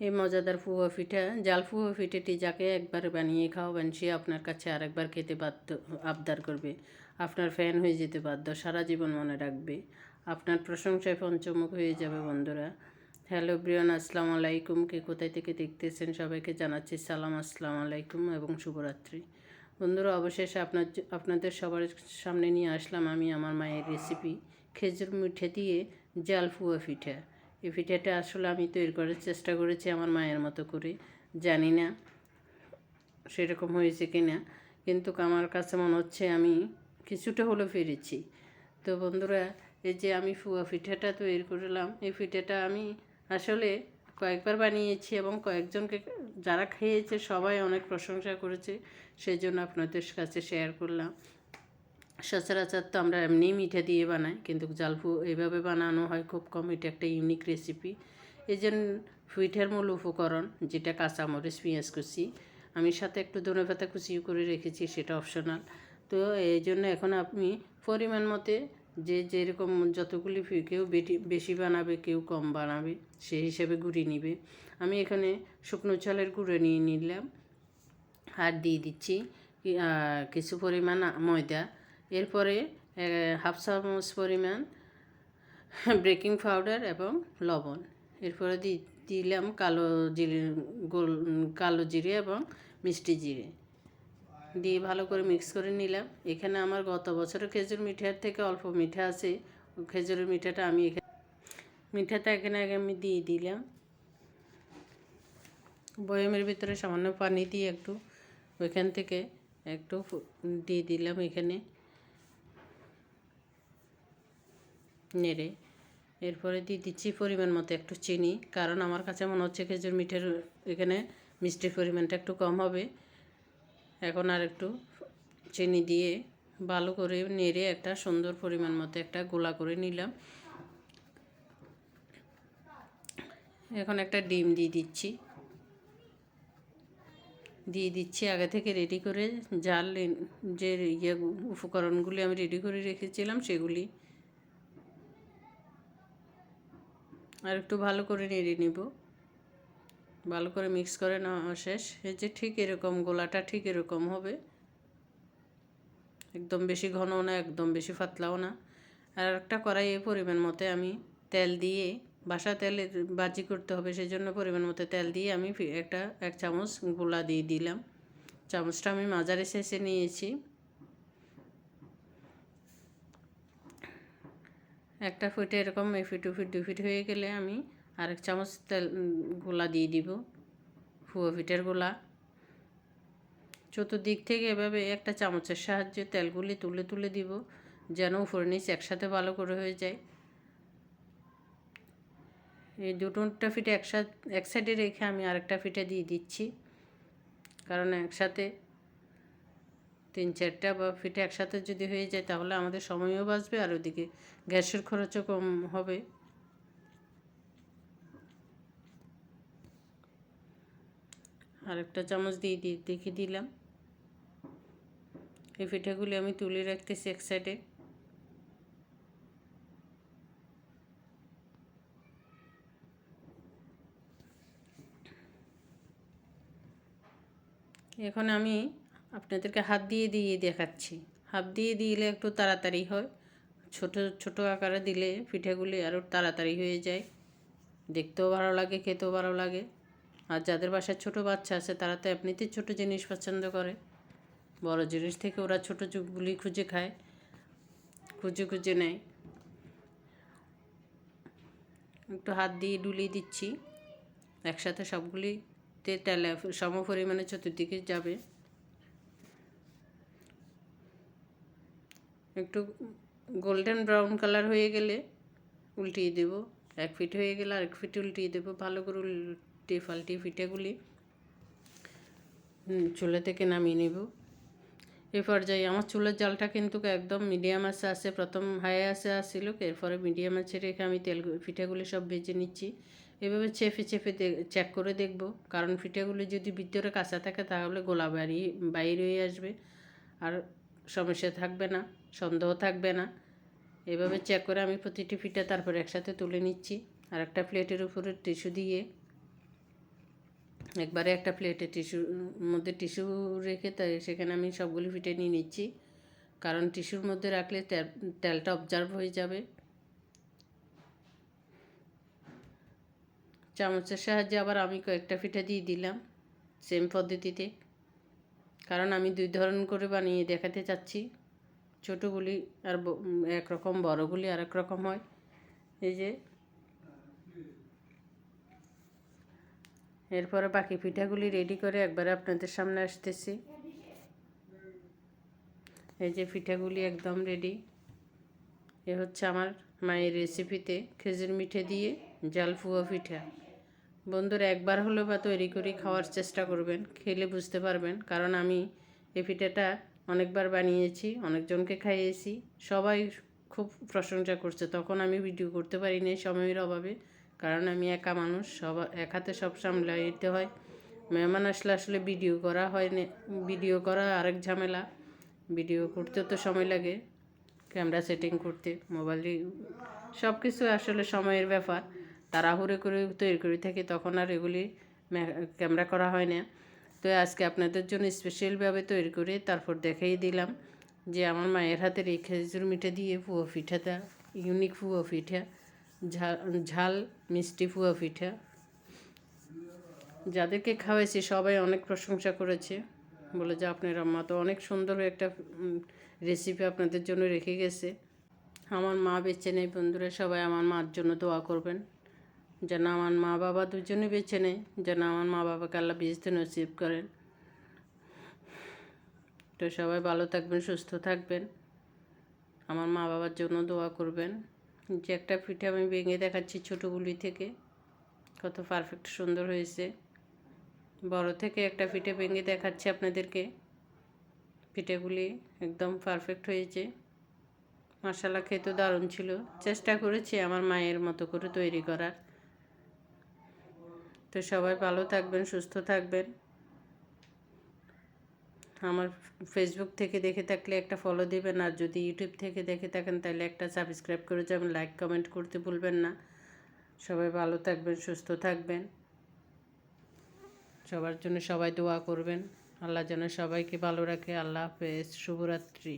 এই মজাদার ফুয়া পিঠা, জাল ফুয়া পিঠাটি যাকে একবার বানিয়ে খাওয়াবেন সে আপনার কাছে আরেকবার খেতে বাধ্য, আবদার করবে। আপনার ফ্যান হয়ে যেতে বাধ্য, সারা জীবন মনে রাখবে। আপনার প্রশংসায় পঞ্চমুখ হয়ে যাবে বন্ধুরা। হ্যালো ব্রিয়ান আসসালামু আলাইকুম। কে কোথায় থেকে দেখতেছেন সবাইকে জানাচ্ছি সালাম, আসসালামু আলাইকুম এবং শুভরাত্রি। বন্ধুরা, অবশেষে আপনার আপনাদের সবার সামনে নিয়ে আসলাম আমি আমার মায়ের রেসিপি খেজুর মিঠে দিয়ে জাল ফুয়া পিঠা। এই পিঠাটা আসলে আমি তৈরি করার চেষ্টা করেছি আমার মায়ের মতো করে। জানি না সেরকম হয়েছে কি না কিন্তু আমার কাছে মনে হচ্ছে আমি কিছুটা হলেও ফিরেছি। তো বন্ধুরা, এই যে আমি ফুয়া পিঠাটা তৈরি করলাম, এই পিঠাটা আমি আসলে কয়েকবার বানিয়েছি এবং কয়েকজনকে যারা খেয়েছে সবাই অনেক প্রশংসা করেছে, সেই জন্য আপনাদের কাছে শেয়ার করলাম। সচরাচর তো আমরা এমনিই মিঠা দিয়ে বানাই, কিন্তু জালফু এইভাবে বানানো হয় খুব কম। এটা একটা ইউনিক রেসিপি এই জন্য পিঠার মূল উপকরণ, যেটা কাঁচামরিচ, পেঁয়াজ কুচি, আমি সাথে একটু ধনে পাতা কুচিও করে রেখেছি, সেটা অপশনাল তো এই জন্য এখন আপনি পরিমাণ মতে যে যেরকম যতগুলি কেউ বেশি বানাবে, কেউ কম বানাবে সেই হিসেবে গুঁড়ি নিবে। আমি এখানে শুকনো চালের গুঁড়ো নিয়ে নিলাম। আর দিয়ে দিচ্ছি কিছু পরিমাণ ময়দা। এরপরে হাফ চামচ পরিমাণ বেকিং পাউডার এবং লবণ। এরপরে দি, দিলাম কালো জিরে, গোল, কালো জিরে এবং মিষ্টি জিরে। দিয়ে ভালো করে মিক্স করে নিলাম। এখানে আমার গত বছরের খেজুর মিঠার থেকে অল্প মিঠা আছে। খেজুরের মিঠাটা আমি এখানে, মিঠাটা এখানে আগে আমি দিয়ে দিলাম। বয়মের ভিতরে সামান্য পানি দিয়ে একটু, ওইখান থেকে একটু দিয়ে দিলাম এখানে। নেড়ে। এরপরে দিয়ে দিচ্ছি পরিমাণ মতো একটু চিনি, কারণ আমার কাছে মনে হচ্ছে খেজুর মিঠের এখানে মিষ্টির পরিমাণটা একটু কম হবে। এখন আর একটু চিনি দিয়ে ভালো করে নেড়ে একটা সুন্দর পরিমাণ মতো একটা গোলা করে নিলাম। এখন একটা ডিম দিয়ে দিচ্ছি। দিয়ে দিচ্ছি, আগে থেকে রেডি করে জাল, যে ইয়ে উপকরণগুলি আমি রেডি করে রেখেছিলাম সেগুলি। আর একটু ভালো করে নেড়ে নিব। ভালো করে মিক্স করে নেওয়া শেষ। এই যে ঠিক এরকম গোলাটা ঠিক এরকম হবে। একদম বেশি ঘনও না, একদম বেশি পাতলাও না। আর একটা কড়াইয়ে পরিমাণ মতে আমি তেল দিয়ে, বাসা তেলে বাজি করতে হবে সেই জন্য পরিমাণ মতো তেল দিয়ে আমি একটা, এক চামচ গোলা দিয়ে দিলাম। চামচটা আমি মাজারে শেষে নিয়েছি। একটা ফুটে এরকম এই ফিট দু ফিট দু ফিট হয়ে গেলে আমি আরেক চামচ তেল গোলা দিয়ে দিব, ফুয়া ফিটের গোলা। চতুর্দিক থেকে এভাবে একটা চামচের সাহায্যে তেলগুলি তুলে তুলে দিব, যেন উপরে নিচ একসাথে ভালো করে হয়ে যায়। এই দুটোটা ফিটে একসাথে, এক সাইডে রেখে আমি আরেকটা ফিটে দিয়ে দিচ্ছি, কারণ একসাথে তিন চারটা বা ফিটে একসাথে যদি হয়ে যায়, তাহলে আমাদের সময়ও বাঁচবে আর ওদিকে গ্যাসের খরচও কম হবে। আরেকটা চামচ দিয়ে দিয়ে দেখে দিলাম। এই পিঠাগুলি আমি তুলে রাখতেছি এক সাইডে। এখন আমি আপনাদেরকে হাত দিয়ে দিয়ে দেখাচ্ছি। হাত দিয়ে দিলে একটু তাড়াতাড়ি হয়। ছোট ছোট আকারে দিলে পিঠেগুলি আরও তাড়াতাড়ি হয়ে যায়। দেখতেও ভালো লাগে, খেতেও ভালো লাগে। আর যাদের বাসায় ছোট বাচ্চা আছে, তারা তো এমনিতেই ছোটো জিনিস পছন্দ করে। বড় জিনিস থেকে ওরা ছোটো চুপগুলি খুঁজে খায়, খুঁজে খুঁজে নেয়। একটু হাত দিয়ে ডুলিয়ে দিচ্ছি। একসাথে সবগুলিতে তেলে, সম পরিমাণে চতুর্দিকে যাবে। একটু গোল্ডেন ব্রাউন কালার হয়ে গেলে উল্টিয়ে দেব। এক ফিট হয়ে গেলে আরেক ফিট উল্টিয়ে দেবো। ভালো করে উল্টে পাল্টিয়ে ফিটেগুলি চুলা থেকে নামিয়ে নেব। এ পর্যায়ে আমার চুলের জালটা কিন্তু একদম মিডিয়াম আছে আছে, প্রথম হাই আছে আসছিল এরপরে মিডিয়াম আছে রেখে আমি তেল পিঠাগুলি সব ভেজে নিচ্ছি। এভাবে চেপে চেপে চেক করে দেখব। কারণ পিঠাগুলি যদি ভিতরে কাঁচা থাকে তাহলে গোলা বাড়ি বাইরে হয়ে আসবে। আর সমস্যা থাকবে না। সন্দেহ থাকবে না। এভাবে চেক করে আমি প্রতিটি পিঠা তারপর একসাথে তুলে নিচ্ছি। আর একটা প্লেটের উপরে টিস্যু দিয়ে একবারে একটা প্লেটে টিস্যুর মধ্যে টিস্যু রেখে তাই সেখানে আমি সবগুলি পিঠে নিয়ে নিচ্ছি। কারণ টিস্যুর মধ্যে রাখলে তেলটা অবজার্ভ হয়ে যাবে। চামচের সাহায্যে আবার আমি কয়েকটা পিঠা দিয়ে দিলাম সেম পদ্ধতিতে। কারণ আমি দুই ধরন করে বানিয়ে দেখাতে চাচ্ছি। ছোটোগুলি আর একরকম বড়গুলি আর এক রকম হয়। এই যে। এরপরে বাকি পিঠাগুলি রেডি করে একবারে আপনাদের সামনে আসতেছি। এই যে পিঠাগুলি একদম রেডি এ হচ্ছে আমার মায়ের রেসিপিতে খেজুর মিঠে দিয়ে জালফুয়া পিঠা। বন্ধুরা, একবার হলেও বা তৈরি করে খাওয়ার চেষ্টা করবেন, খেলে বুঝতে পারবেন। কারণ আমি এই পিঠাটা অনেকবার বানিয়েছি, অনেকজনকে খাইয়েছি, সবাই খুব প্রশংসা করছে। তখন আমি ভিডিও করতে পারিনি সময়ের অভাবে, কারণ আমি একা মানুষ, সব, এক হাতে সব সামলাইতে হয়। মেহমান আসলে আসলে ভিডিও করা হয় না ভিডিও করা আরেক ঝামেলা। ভিডিও করতে তো সময় লাগে ক্যামেরা সেটিং করতে মোবাইলে সব কিছু আসলে সময়ের ব্যাপার। তাড়াহুড়ো করে তৈরি করে থাকি, তখন আর এগুলি ক্যামেরা করা হয় না। তো আজকে আপনাদের জন্য স্পেশালভাবে তৈরি করে তারপর দেখাই দিলাম যে আমার মায়ের হাতের এই খেজুর মিঠে দিয়ে পুয়ো পিঠাটা ইউনিক পুয়ো পিঠা, ঝাল ঝাল, মিষ্টি পুয়া পিঠা। যাদেরকে খাওয়াইছি সবাই অনেক প্রশংসা করেছে। বলে যে আপনার আম্মা তো অনেক সুন্দর একটা রেসিপি আপনাদের জন্য রেখে গেছে। আমার মা বেছে নেই বন্ধুরা, সবাই আমার মার জন্য দোয়া করবেন। যেন আমার মা বাবা দুজনে বেছে নেয় যেন আমার মা বাবাকে আল্লাহ বেঁচতে নসিব করেন। তো সবাই ভালো থাকবেন, সুস্থ থাকবেন। আমার মা বাবার জন্য দোয়া করবেন। যে একটা পিঠে আমি ভেঙে দেখাচ্ছি ছোটোগুলি থেকে, কত পারফেক্ট সুন্দর হয়েছে। বড় থেকে একটা পিঠে ভেঙে দেখাচ্ছি আপনাদেরকে। পিঠেগুলি একদম পারফেক্ট হয়েছে। মশালা খেতে দারুণ ছিল। চেষ্টা করেছি আমার মায়ের মতো করে তৈরি করার। তো সবাই ভালো থাকবেন, সুস্থ থাকবেন। আমার ফেসবুক থেকে দেখে থাকলে একটা ফলো দিবেন, আর যদি ইউটিউব থেকে দেখে থাকেন তাহলে একটা সাবস্ক্রাইব করে যাবেন লাইক কমেন্ট করতে ভুলবেন না। সবাই ভালো থাকবেন, সুস্থ থাকবেন। সবার জন্য সবাই দোয়া করবেন। আল্লাহ যেন সবাইকে ভালো রাখে। আল্লাহ হাফেজ। শুভরাত্রি।